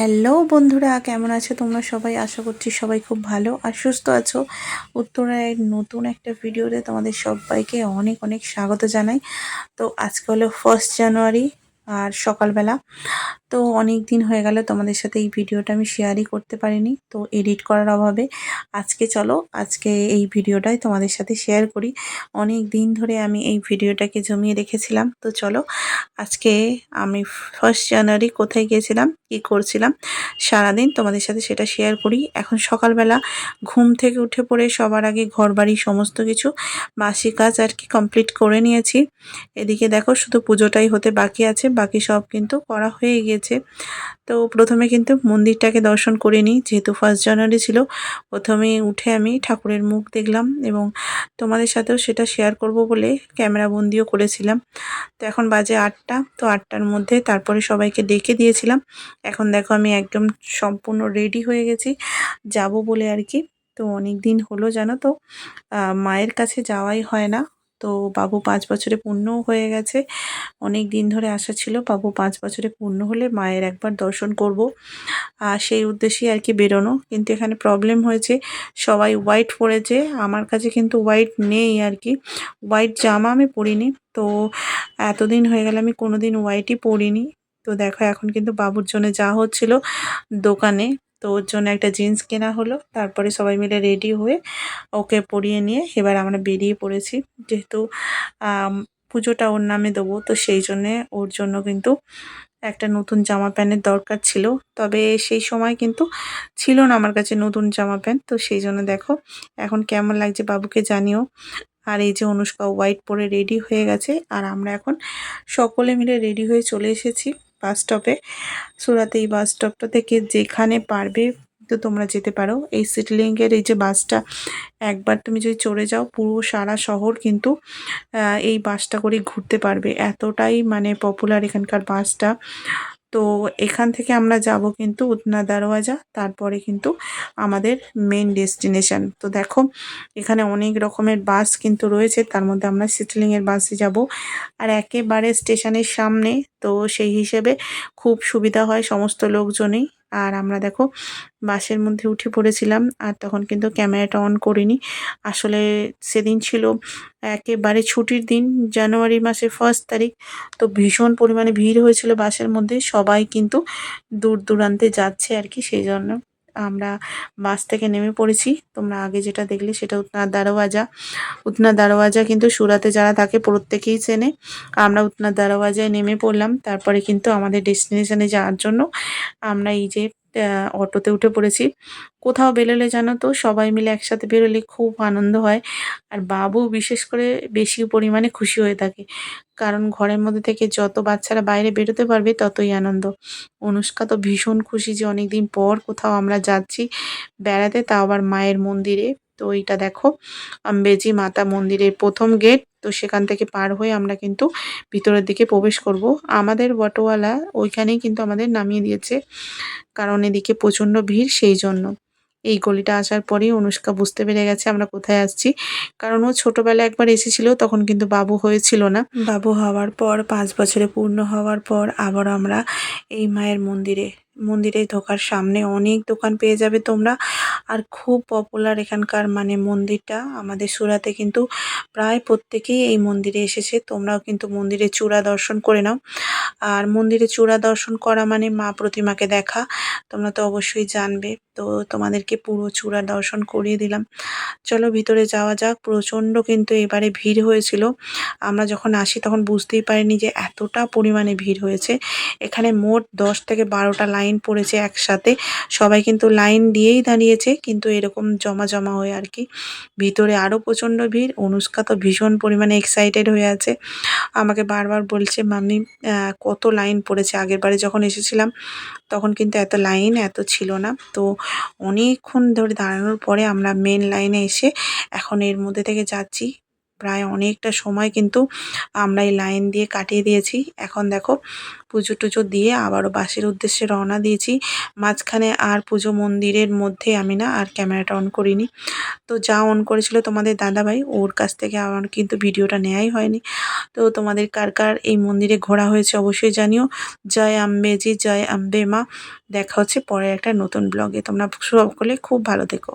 Hello বন্ধুরা, কেমন আছো তোমরা সবাই? আশা করছি সবাই খুব ভালো আর সুস্থ আছো। উত্তরায় নতুন একটা ভিডিওতে তোমাদের সবাইকে অনেক অনেক স্বাগত জানাই। তো আজকে হলো ফার্স্ট জানুয়ারি আর সকালবেলা। তো অনেক দিন হয়ে গেল তোমাদের সাথে এই ভিডিওটা আমি শেয়ারই করতে পারিনি, তো এডিট করার অভাবে। আজকে চলো, আজকে এই ভিডিওটাই তোমাদের সাথে শেয়ার করি। অনেক দিন ধরে আমি এই ভিডিওটাকে জমিয়ে রেখেছিলাম, তো চলো, আজকে আমি ফার্স্ট জানুয়ারি কোথায় গিয়েছিলাম, কি করছিলাম, সারাদিন তোমাদের সাথে সেটা শেয়ার করি। এখন সকালবেলা ঘুম থেকে উঠে পড়ে সবার আগে ঘর বাড়ি সমস্ত কিছু, বাসি কাজ আর কি কমপ্লিট করে নিয়েছি। এদিকে দেখো শুধু পুজোটাই হতে বাকি আছে, বাকি সব কিন্তু করা হয়ে গিয়েছে। তো প্রথমে কিন্তু মন্দিরটাকে দর্শন করে নিই যেহেতু ফার্স্ট জানুয়ারি ছিল। প্রথমে উঠে আমি ঠাকুরের মুখ দেখলাম এবং তোমাদের সাথেও সেটা শেয়ার করব বলে ক্যামেরা বন্দিও করেছিলাম। তো এখন বাজে আটটা, তো আটটার মধ্যে তারপরে সবাইকে ডেকে দিয়েছিলাম। এখন দেখো আমি একদম সম্পূর্ণ রেডি হয়ে গেছি, যাব বলে আর কি। তো অনেক দিন হলো জানো তো মায়ের কাছে যাওয়াই হয় না। তো বাবু পাঁচ বছরে পূর্ণও হয়ে গেছে। অনেক দিন ধরে আসা ছিল বাবু পাঁচ বছরে পূর্ণ হলে মায়ের একবার দর্শন করব। আর সেই উদ্দেশ্যেই আর কি বেরোনো। কিন্তু এখানে প্রবলেম হয়েছে, সবাই হোয়াইট পরেছে। আমার কাছে কিন্তু হোয়াইট নেই আর কি। হোয়াইট জামা আমি পরিনি। তো এতদিন হয়ে গেলে আমি কোনো দিন হোয়াইটই পরিনি। তো দেখো এখন কিন্তু বাবুর জন্য যা হচ্ছিল দোকানে তো ওর জন্য একটা জিন্স কেনা হলো। তারপরে সবাই মিলে রেডি হয়ে ওকে পরিয়ে নিয়ে এবার আমরা বেরিয়ে পড়েছি। যেহেতু পুজোটা ওর নামে দেবো, তো সেই জন্যে ওর জন্য কিন্তু একটা নতুন জামা প্যান্টের দরকার ছিল। তবে সেই সময় কিন্তু ছিল না আমার কাছে নতুন জামা প্যান্ট, তো সেই জন্য দেখো এখন কেমন লাগছে বাবুকে জানিও। আর এই যে অনুষ্কা হোয়াইট পরে রেডি হয়ে গেছে, আর আমরা এখন সকলে মিলে রেডি হয়ে চলে এসেছি। বাস স্টপে। সুরাতে এই বাস স্টপটা থেকে যেখানে পারবে তো তোমরা যেতে পারো। এই সিটিলিংয়ের এই যে বাসটা, একবার তুমি যদি চড়ে যাও, পুরো সারা শহর কিন্তু এই বাসটা করে ঘুরতে পারবে। এতটাই মানে পপুলার এখানকার বাসটা। তো এখান থেকে আমরা যাব কিন্তু উতনা দারওয়াজা তারপরে কিন্তু আমাদের মেন ডেস্টিনেশন তো দেখো, এখানে অনেক রকমের বাস কিন্তু রয়েছে, তার মধ্যে আমরা সিটলিংয়ের বাসে যাব। আর একেবারে স্টেশনের সামনে, তো সেই হিসেবে খুব সুবিধা হয় সমস্ত লোকজনই। আর আমরা দেখো বাসের মধ্যে উঠে পড়েছিলাম আর তখন কিন্তু ক্যামেরাটা অন করিনি। আসলে সেদিন ছিল একেবারে ছুটির দিন, জানুয়ারি মাসের ফার্স্ট তারিখ। তো ভীষণ পরিমাণে ভিড় হয়েছিল বাসের মধ্যে। সবাই কিন্তু দূর দূরান্তে যাচ্ছে আর কি, সেই জন্য আমরা বাস থেকে নেমে পড়েছি। তোমরা আগে যেটা দেখলে সেটা উতনার দারোয়াজা। উতনার দারোয়াজা কিন্তু সুরাতে যারা থাকে প্রত্যেকেই চেনে। আমরা উতনার দারোয়াজায় নেমে পড়লাম। তারপরে কিন্তু আমাদের ডেস্টিনেশনে যাওয়ার জন্য আমরা এই যে অটোতে উঠে পড়েছি। কোথাও বেরোলে জানো তো, সবাই মিলে একসাথে বেরোলে খুব আনন্দ হয়। আর বাবু বিশেষ করে বেশি পরিমাণে খুশি হয়ে থাকে। কারণ ঘরের মধ্যে থেকে যত বাচ্চারা বাইরে বেরোতে পারবে, ততই আনন্দ। অনুষ্কা তো ভীষণ খুশি যে অনেকদিন পর কোথাও আমরা যাচ্ছি বেড়াতে, তাও আবার মায়ের মন্দিরে। তো এইটা দেখো। আম্বেজি মাতা মন্দিরের প্রথম গেট, তো সেখান থেকে পার হয়ে আমরা কিন্তু ভিতরের দিকে প্রবেশ করব। আমাদের অটোওয়ালা ওইখানেই কিন্তু আমাদের নামিয়ে দিয়েছে, কারণ এদিকে প্রচণ্ড ভিড় সেই জন্য। এই গলিটা আসার পরেই অনুষ্কা বুঝতে পেরে গেছে আমরা কোথায় আসছি, কারণ ও ছোটবেলায় একবার এসেছিল, তখন কিন্তু বাবু হয়েছিল না। বাবু হওয়ার পর, পাঁচ বছরে পূর্ণ হওয়ার পর আবার আমরা এই মায়ের মন্দিরে মন্দিরে ঢোকার সামনে অনেক দোকান পেয়ে যাবে তোমরা। আর খুব পপুলার এখানকার মানে মন্দিরটা। আমাদের সুরাতে কিন্তু প্রায় প্রত্যেকেই এই মন্দিরে এসেছে। তোমরাও কিন্তু মন্দিরে চূড়া দর্শন করে নাও। আর মন্দিরে চূড়া দর্শন করা মানে মা প্রতিমাকে দেখা। তোমরা তো অবশ্যই জানবে। তো তোমাদেরকে পুরো চূড়া দর্শন করিয়ে দিলাম। চলো ভিতরে যাওয়া যাক। প্রচণ্ড কিন্তু এবারে ভিড় হয়েছিল। আমরা যখন আসি তখন বুঝতেই পারিনি যে এতটা পরিমাণে ভিড় হয়েছে। এখানে মোট দশ থেকে বারোটা লাইন পড়েছে একসাথে। সবাই কিন্তু লাইন দিয়েই দাঁড়িয়েছে। কিন্তু এরকম জমা জমা হয়ে আর কি। ভিতরে আরও প্রচণ্ড ভিড়, অনুষ্কা তো ভীষণ পরিমাণে এক্সাইটেড হয়ে আছে। আমাকে বারবার বলছে, মাম্মি কত লাইন পড়েছে? আগের বারে যখন এসেছিলাম, তখন কিন্তু এত লাইন এত ছিল না। তো অনেকক্ষণ ধরে দাঁড়ানোর পরে আমরা মেন লাইনে এসে এখন এর মধ্যে থেকে যাচ্ছি। প্রায় অনেকটা সময় কিন্তু আমরা এই লাইন দিয়ে কাটিয়ে দিয়েছি। এখন দেখো পুজো টুজো দিয়ে আবারও বাসের উদ্দেশ্যে রওনা দিয়েছি। মাঝখানে আর পুজো মন্দিরের মধ্যে আমি না আর ক্যামেরাটা অন করিনি। তো যা অন করেছিল তোমাদের দাদাভাই, ওর কাছ থেকে আমার কিন্তু ভিডিওটা নেওয়াই হয়নি। তো তোমাদের কার কার এই মন্দিরে ঘোরা হয়েছে অবশ্যই জানিও। জয় আম্বেজি জয় আম্বে মা। দেখা হচ্ছে পরে একটা নতুন ব্লগে। তোমরা সকলে খুব ভালো থেকো।